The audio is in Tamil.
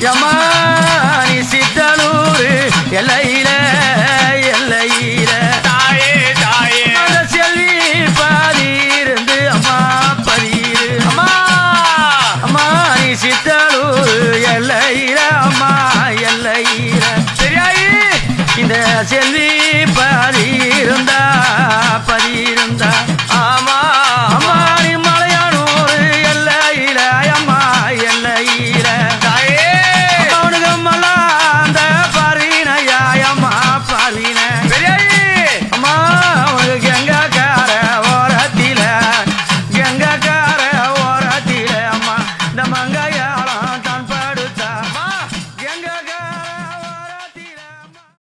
யமானி சித்தனூர் எல்லையில எல்லையில. தாயே தாயே. அந்த செல்வி பாதியிருந்து அம்மா பதியிரு அம்மா. அம்மா நீ சித்தனூர் எல்லையில அம்மா எல்லையில. சரியாயி. இந்த செல்வி கையாளா